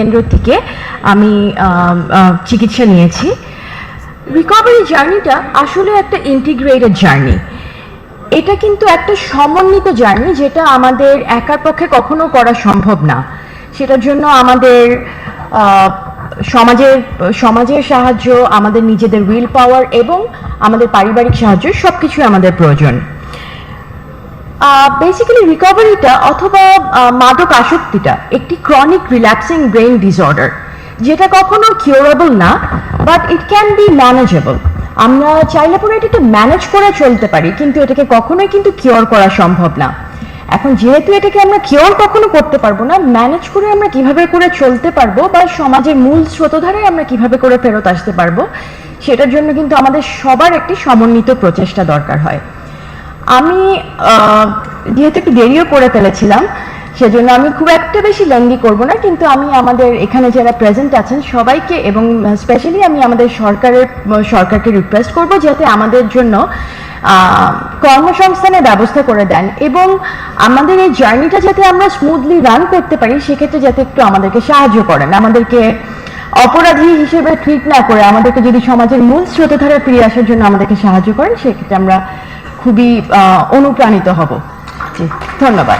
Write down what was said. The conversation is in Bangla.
কেন্দ্র থেকে আমি চিকিৎসা নিয়েছি। রিকভারি জার্নিটা আসলে একটা ইন্টিগ্রেটেড জার্নি। এটা কিন্তু একটা সমন্বিত জার্নি যেটা আমাদের একার পক্ষে কখনো করা সম্ভব না। সেটার জন্য আমাদের সমাজের সমাজের সাহায্য, আমাদের নিজেদের উইল পাওয়ার এবং আমাদের পারিবারিক সাহায্য সব কিছুই আমাদের প্রয়োজন। বেসিক্যালি রিকভারিটা অথবা মাদক আসক্তিটা একটি ক্রনিক রিল্যাক্সিং ব্রেইন ডিসঅর্ডার যেটা কখনো কিউরেবল না but it can be manageable আমরা চাইলে পরে এটাকে ম্যানেজ করে চলতে পারি, কিন্তু এটাকে কখনোই কিন্তু কিওর করা সম্ভব না। এখন যেহেতু এটাকে আমরা কিওর কখনো করতে পারব না ম্যানেজ করে আমরা কীভাবে করে চলতে পারব বা সমাজের মূল স্রোতধারায় আমরা কীভাবে করে ফেরত আসতে পারব, সেটার জন্য কিন্তু আমাদের সবার একটি সমন্বিত প্রচেষ্টা দরকার হয়। আমি যেহেতু একটু দেরিও করে ফেলেছিলাম, সেজন্য আমি খুব একটা বেশি লেন্দি করব না, কিন্তু আমি আমাদের এখানে যারা প্রেজেন্ট আছেন সবাইকে এবং স্পেশালি আমি আমাদের সরকারের, সরকারকে রিকোয়েস্ট করব যাতে আমাদের জন্য কর্মসংস্থানের ব্যবস্থা করে দেন এবং আমাদের এই জার্নিটা যাতে আমরা স্মুথলি রান করতে পারি, সেক্ষেত্রে যাতে একটু আমাদেরকে সাহায্য করেন। আমাদেরকে অপরাধী হিসেবে ট্রিট না করে, আমাদেরকে যদি সমাজের মূল স্রোতধারায় ফিরে আসার জন্য আমাদেরকে সাহায্য করেন, সেক্ষেত্রে আমরা খুবই অনুপ্রাণিত হব। ধন্যবাদ। ধন্যবাদ।